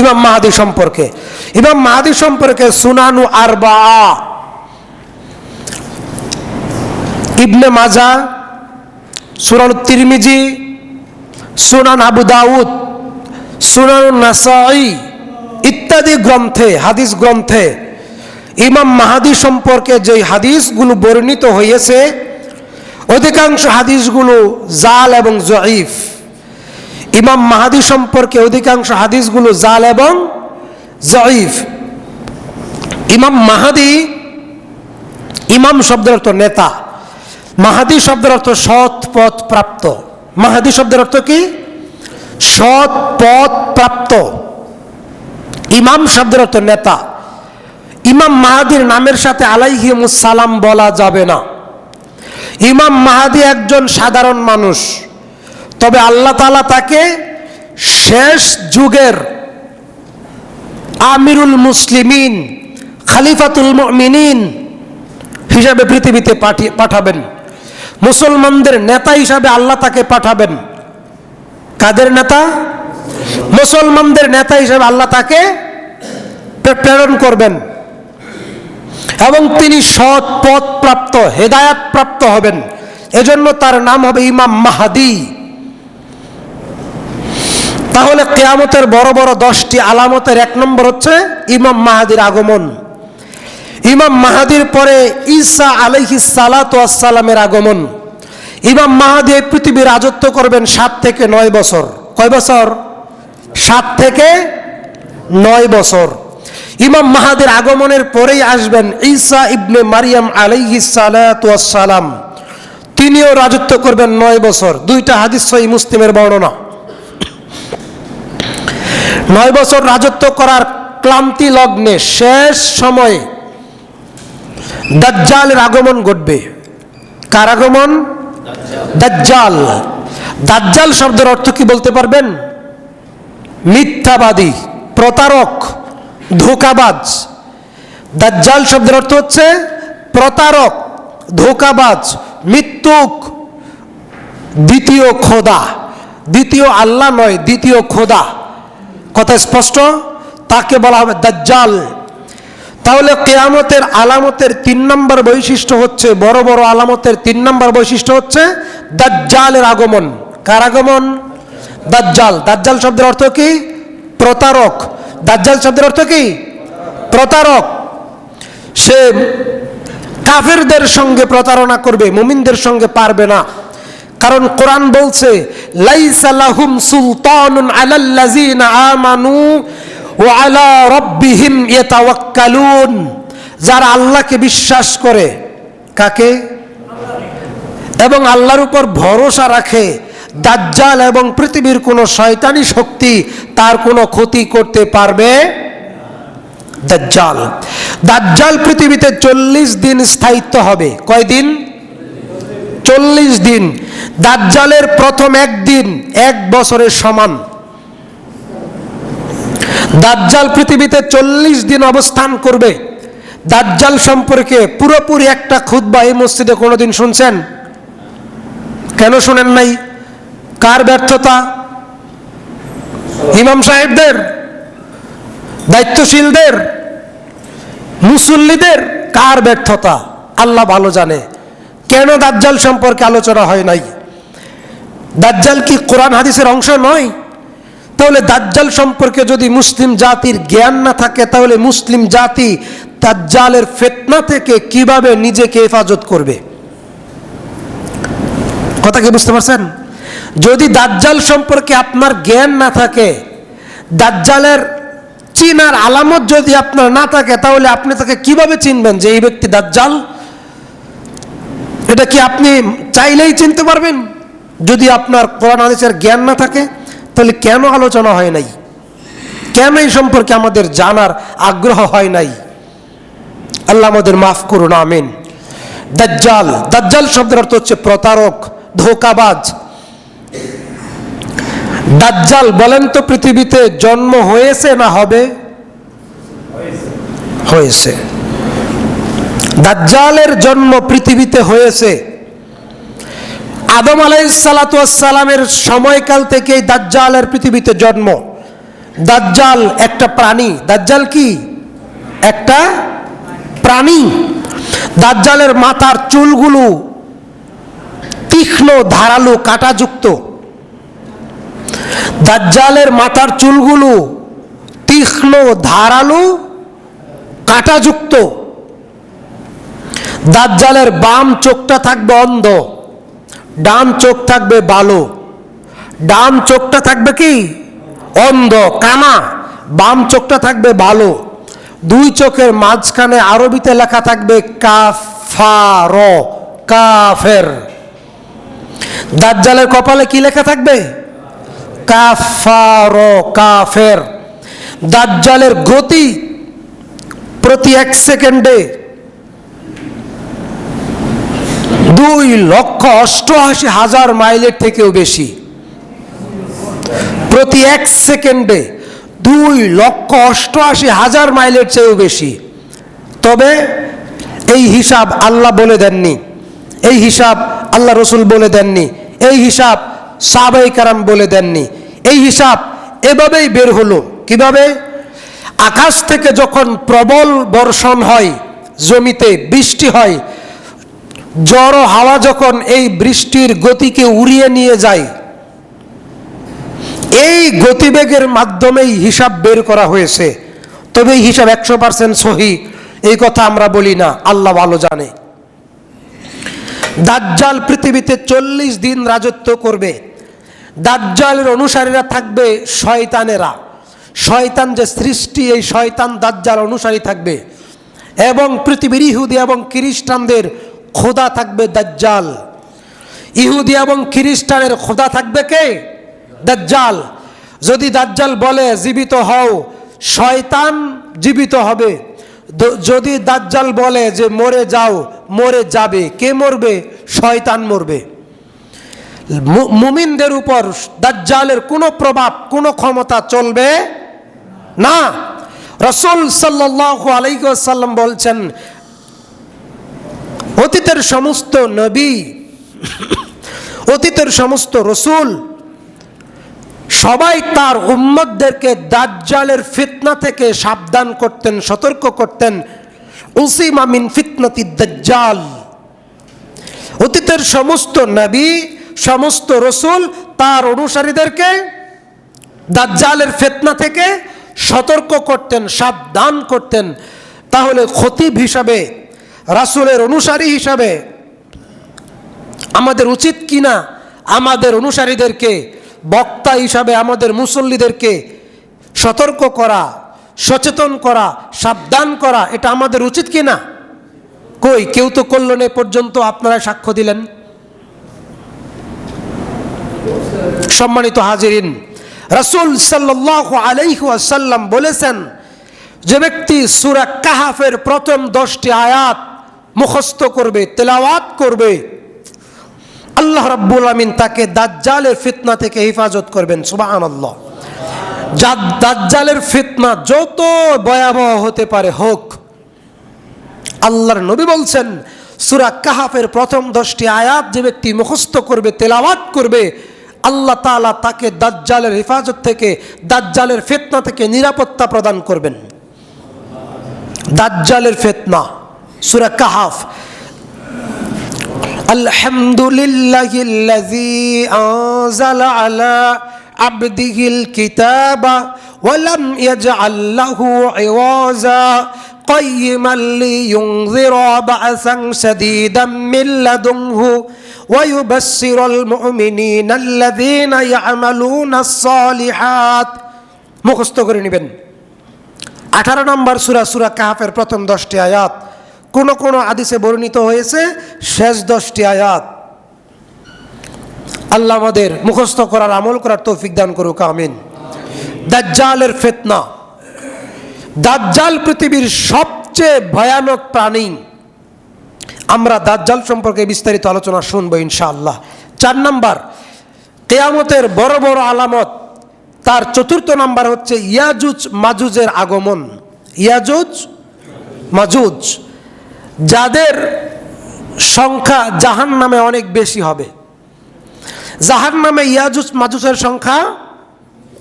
ইমাম মাহাদি সম্পর্কে। ইমাম মাহাদি সম্পর্কে সুনানু আরবা। ইবনে মাজা, সুনান তিরমিজি, সুনান আবু দাউদ, সুনান নাসাই ইত্যাদি গ্রন্থে, হাদিস গ্রন্থে ইমাম মাহাদি সম্পর্কে যে হাদিসগুলো বর্ণিত হয়েছে অধিকাংশ হাদিসগুলো জাল এবং জয়ীফ। ইমাম মাহাদি সম্পর্কে অধিকাংশ হাদিসগুলো জাল এবং জয়ীফ ইমাম মাহাদি, ইমাম শব্দের অর্থ নেতা। মাহাদি শব্দের অর্থ সৎ পথ প্রাপ্ত। মাহাদি শব্দের অর্থ কি? সৎ পথ প্রাপ্ত। ইমাম শব্দের অর্থ নেতা। ইমাম মাহাদির নামের সাথে আলাইহিমুসালাম বলা যাবে না। ইমাম মাহাদি একজন সাধারণ মানুষ। তবে আল্লাহ তালা তাকে শেষ যুগের আমিরুল মুসলিমিন, খালিফাতুল মিনিন হিসাবে পৃথিবীতে পাঠিয়ে পাঠাবেন। মুসলমানদের নেতা হিসাবে আল্লাহ তাকে পাঠাবেন। কাদের নেতা? মুসলমানদের নেতা হিসাবে আল্লাহ তাকে প্রেরণ করবেন। এবং তিনি সৎ পথ প্রাপ্ত হেদায়াত প্রাপ্ত হবেন। এজন্য তার নাম হবে ইমাম মাহাদি। তাহলে কেয়ামতের বড় বড় দশটি আলামতের এক নম্বর হচ্ছে ইমাম মাহাদির আগমন। ইমাম মাহাদির পরে ঈসা আলহি সালাতামের আগমন। ইমাম মাহাদি এই পৃথিবী রাজত্ব করবেন সাত থেকে নয় বছর। কয় বছর? সাত থেকে নয় বছর। ইমাম মাহাদির আগমনের পরেই আসবেন ঈসা ইবনে মারিয়াম আলাইহি সালাম। তিনিও রাজত্ব করবেন নয় বছর। দুইটা হাদিস মুসলিমের বর্ণনা। নয় বছর রাজত্ব করার ক্লান্তি লগ্নে শেষ সময়ে দাজ্জালের আগমন ঘটবে। কার আগমন? দাজ্জাল। দাজ্জাল শব্দের অর্থ কি বলতে পারবেন? মিথ্যাবাদী, প্রতারক, ধোকাবাজ। দাজ্জাল শব্দের অর্থ হচ্ছে প্রতারক, ধোকাবাজ মৃত্যুক দ্বিতীয় খোদা। দ্বিতীয় আল্লাহ নয়, দ্বিতীয় খোদা। কথা স্পষ্ট? তাকে বলা হবে দাজ্জাল। তাহলে কেয়ামতের আলামতের তিন নম্বর বৈশিষ্ট্য হচ্ছে, বড় বড় আলামতের তিন নম্বর বৈশিষ্ট্য হচ্ছে দাজ্জালের আগমন। কার আগমন? দাজ্জাল। দাজ্জাল শব্দের অর্থ কি? প্রতারক। দাজ্জাল শব্দের অর্থ কি? প্রতারক। সে কাফেরদের সঙ্গে প্রতারণা করবে, মুমিনদের সঙ্গে পারবে না। কারণ কোরআন বলছে, লাইসা লাহুম সুলতানুন আলাল্লাযিনা আমানু ওয়া আলা রাব্বিহিম ইয়াতাওয়াক্কালুন। যারা আল্লাহকে বিশ্বাস করে, কাকে? এবং আল্লাহর উপর ভরসা রাখে, দাজ্জাল এবং পৃথিবীর কোনো শয়তানি শক্তি তার কোনো ক্ষতি করতে পারবে? দাজ্জাল। দাজ্জাল পৃথিবীতে চল্লিশ দিন স্থায়িত্ব হবে। কয়দিন? চল্লিশ দিন, দাজ্জালের প্রথম একদিন, এক বছরের সমান। দাজ্জাল পৃথিবীতে চল্লিশ দিন অবস্থান করবে। দাজ্জাল সম্পর্কে পুরোপুরি একটা খুদ্া এই মসজিদে কোনোদিন শুনছেন? কেন শুনেন নাই? কার ব্যর্থতা? ইমাম সাহেবদের? দায়িত্বশীলদের? মুসল্লিদের? কার ব্যর্থতা? আল্লাহ ভালো জানে। কেন দাজ্জাল সম্পর্কে আলোচনা হয় নাই? দাজ্জাল কি কোরআন হাদিসের অংশ নয়? তাহলে দাজ্জাল সম্পর্কে যদি মুসলিম জাতির জ্ঞান না থাকে, তাহলে মুসলিম জাতি দাজ্জালের ফেতনা থেকে কীভাবে নিজেকে হেফাজত করবে? কথা কি বুঝতে পারছেন? যদি দাজ্জাল সম্পর্কে আপনার জ্ঞান না থাকে, দাজ্জালের চিনার আলামত যদি আপনার না থাকে, তাহলে আপনি তাকে কীভাবে চিনবেন যে এই ব্যক্তি দাজ্জাল? এটা কি আপনি চাইলেই চিনতে পারবেন? যদি আপনার কোরআন, হাদিসের জ্ঞান না থাকে, তাহলে কেন আলোচনা হয় নাই? কেন এই সম্পর্কে আমাদের জানার আগ্রহ হয় নাই? আল্লাহ আমাদের মাফ করুন, আমিন। দাজ্জাল দাজ্জাল শব্দের অর্থ হচ্ছে প্রতারক, ধোকাবাজ। দাজ্জাল বলেন তো পৃথিবীতে জন্ম হয়েছে না হবে? হয়েছে। দাজ্জালের জন্ম পৃথিবীতে হয়েছে। আদম আলাইসালামের সময়কাল থেকেই দাজ্জালের পৃথিবীতে জন্ম। দাজ্জাল একটা প্রাণী। দাজ্জাল কি? একটা প্রাণী। দাজ্জালের মাথার চুলগুলো তীক্ষ্ণ, ধারালো, কাঁটাযুক্ত। দাজ্জালের মাথার চুলগুলো তীক্ষ্ণ, ধারালো, কাঁটাযুক্ত। দাজ্জালের বাম চোখটা থাকবে অন্ধ, ডান চোখ থাকবে বালো। ডান চোখটা থাকবে কি? অন্ধ, কানা। বাম চোখটা থাকবে ভালো দুই চোখের মাঝখানে আরবিতে লেখা থাকবে কাফার, কাফের। দাজ্জালের কপালে কি লেখা থাকবে? কাফার, কাফের। দাজ্জালের গতি প্রতি এক সেকেন্ডে দুই লক্ষ অষ্টআশি হাজার মাইলের থেকেও বেশি। প্রতি এক সেকেন্ডে দুই লক্ষ অষ্টআশি হাজার মাইলের চেয়েও বেশি। তবে এই হিসাব আল্লাহ বলে দেননি। এই হিসাব আল্লাহ রসুল বলে দেননি। এই হিসাব সাবাই কারাম বলে দেননি। এই হিসাব এভাবেই বের হলো। কীভাবে? আকাশ থেকে যখন প্রবল বর্ষণ হয়, জমিতে বৃষ্টি হয় জড়ো হাওয়া যখন এই বৃষ্টির গতিকে উড়িয়ে নিয়ে যায়, এই গতিবেগের মাধ্যমেই হিসাব বের করা হয়েছে। তবে এই হিসাব একশো পার্সেন্ট সহি, এই কথা আমরা বলি না, আল্লাহ ভালো জানে। দাজ্জাল পৃথিবীতে চল্লিশ দিন রাজত্ব করবে। দাজ্জালের অনুসারীরা থাকবে শয়তানেরা। শয়তান যে সৃষ্টি, এই শয়তান দাজ্জাল অনুসারী থাকবে। এবং পৃথিবীর ইহুদি এবং খ্রিস্টানদের খোদা থাকবে দাজ্জাল। ইহুদি এবং খ্রিস্টানের খোদা থাকবে কে? দাজ্জাল। যদি দাজ্জাল বলে, জীবিত হও, শয়তান জীবিত হবে। যদি দাজ্জাল বলে যে, মরে যাও, মরে যাবে, কে মরবে? শয়তান মরবে। মুমিনদের উপর দাজ্জালের কোনো প্রভাব, কোনো ক্ষমতা চলবে না। রসুল সাল্লাহ আলাইসাল্লাম বলছেন অতীতের সমস্ত নবী, অতীতের সমস্ত রসুল, সবাই তার উম্মতদেরকে দাজ্জালের ফিতনা থেকে সাবধান করতেন, সতর্ক করতেন। উসিমা মিন ফিতনাতি দাজ্জাল। অতীতের সমস্ত নবী, সমস্ত রসুল তার অনুসারীদেরকে দাজ্জালের ফেতনা থেকে সতর্ক করতেন, সাবধান করতেন। তাহলে খতিব হিসাবে রাসুলের অনুসারী হিসাবে। আমাদের উচিত কিনা? আমাদের অনুসারীদেরকে, বক্তা হিসাবে আমাদের মুসল্লিদেরকে সতর্ক করা, সচেতন করা, সাবধান করা, এটা আমাদের উচিত কিনা? কই, কেউ তো এ পর্যন্ত আপনারা সাক্ষ্য দিলেন। সম্মানিত হাজিরিন, রাসূল সাল্লাল্লাহু আলাইহি ওয়াসাল্লাম বলেছেন, যে ব্যক্তি সূরা কাহাফের প্রথম দশটি আয়াত মুখস্থ করবে, তেলাওয়াত করবে। আল্লাহ রাব্বুল আমিন তাকে দাজ্জালের ফিতনা থেকে হেফাজত করবেন, সুবহানাল্লাহ। যা- দাজ্জালের ফিতনা যত ভয়াবহ হতে পারে হোক, আল্লাহর নবী বলছেন, সুরা কাহাফের প্রথম দশটি আয়াত যে ব্যক্তি মুখস্থ করবে, তেলাওয়াত করবে, আল্লাহ তাআলা তাকে দাজ্জালের হেফাজত থেকে, দাজ্জালের ফেতনা থেকে নিরাপত্তা প্রদান করবেন। দাজ্জালের ফেতনা সুরা কাহাফ الحمد لله الذي أنزل على عبده الكتاب ولم يجعل له عوازا قيما لينذر بأسا شديدا من لدنه ويبشر المؤمنين الذين يعملون الصالحات মুখস্থ করে নেবেন আঠারো নম্বর সুরা সুরা কাহাফের প্রথম দশটি আয়াত কোন কোন আদিসে বর্ণিত হয়েছে শেষ দশটি আয়াত। আল্লাহ আমাদের মুখস্থ করার, আমল করার তৌফিক দান করুক, আমিন। দাজ্জালের ফেতনা। দাজ্জাল পৃথিবীর সবচেয়ে ভয়ানক প্রাণী। আমরা দাজ্জাল সম্পর্কে বিস্তারিত আলোচনা শুনব ইনশাআল্লাহ। চার নাম্বার, কেয়ামতের বড় বড় আলামত। তার চতুর্থ নাম্বার হচ্ছে ইয়াজুজ মাজুজের আগমন। ইয়াজুজ মাজুজ যাদের সংখ্যা জাহান নামে অনেক বেশি হবে। জাহান নামে ইয়াজুজ মাজুজের সংখ্যা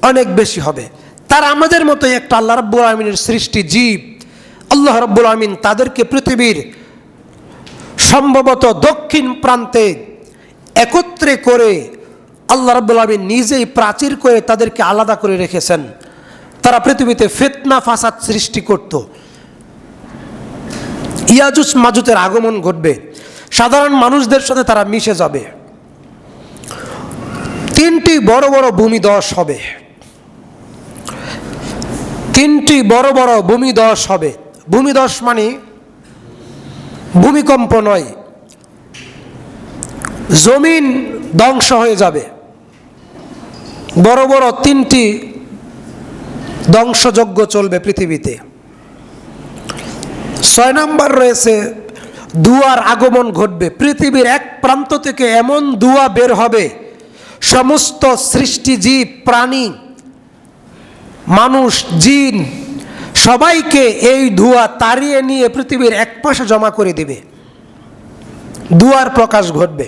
অনেক বেশি হবে। তারা আমাদের মতোই একটা আল্লাহ রব্বুল আলমিনের সৃষ্টি জীব। আল্লাহ রব্বুল আলমিন তাদেরকে পৃথিবীর সম্ভবত দক্ষিণ প্রান্তে একত্রে করে আল্লাহ রব্বুল আলমিন নিজেই প্রাচীর করে তাদেরকে আলাদা করে রেখেছেন। তারা পৃথিবীতে ফেতনা, ফাসাদ সৃষ্টি করত। ইয়াজুস মাজুতের আগমন ঘটবে। সাধারণ মানুষদের সাথে তারা মিশে যাবে। তিনটি বড় বড় ভূমিদশ হবে। তিনটি বড় বড় ভূমিদশ হবে। ভূমিদশ মানে ভূমিকম্প নয়, জমিন ধ্বংস হয়ে যাবে। বড় বড় তিনটি ধ্বংসযজ্ঞ চলবে পৃথিবীতে। ছয় নম্বর রয়েছে, দুয়ার আগমন ঘটবে। পৃথিবীর এক প্রান্ত থেকে এমন দুয়া বের হবে, সমস্ত সৃষ্টিজীব প্রাণী, মানুষ, জিন, সবাইকে এই ধোঁয়া তাড়িয়ে নিয়ে পৃথিবীর এক পাশে জমা করে দেবে। দুয়ার প্রকাশ ঘটবে।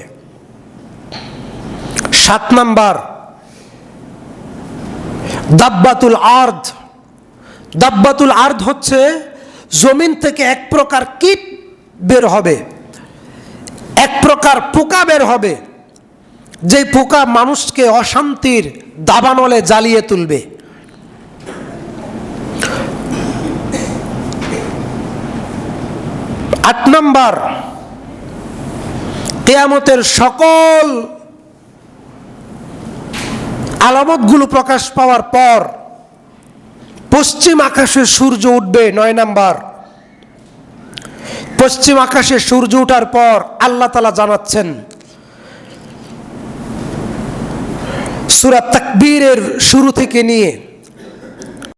সাত নাম্বার, দাব্বাতুল আর্ধ দাব্বাতুল আর্ধ হচ্ছে জমিন থেকে এক প্রকার কীট বের হবে, এক প্রকার পোকা বের হবে যে পোকা মানুষকে অশান্তির দাবানলে জ্বালিয়ে তুলবে। আট নম্বর, কেয়ামতের সকল আলামতগুলো প্রকাশ পাওয়ার পর পশ্চিম আকাশে সূর্য উঠবে, নয় নাম্বার। পশ্চিম আকাশে সূর্য ওঠার পর আল্লাহ তালা জানাচ্ছেন সুরাত তাকবীরের শুরু থেকে নিয়ে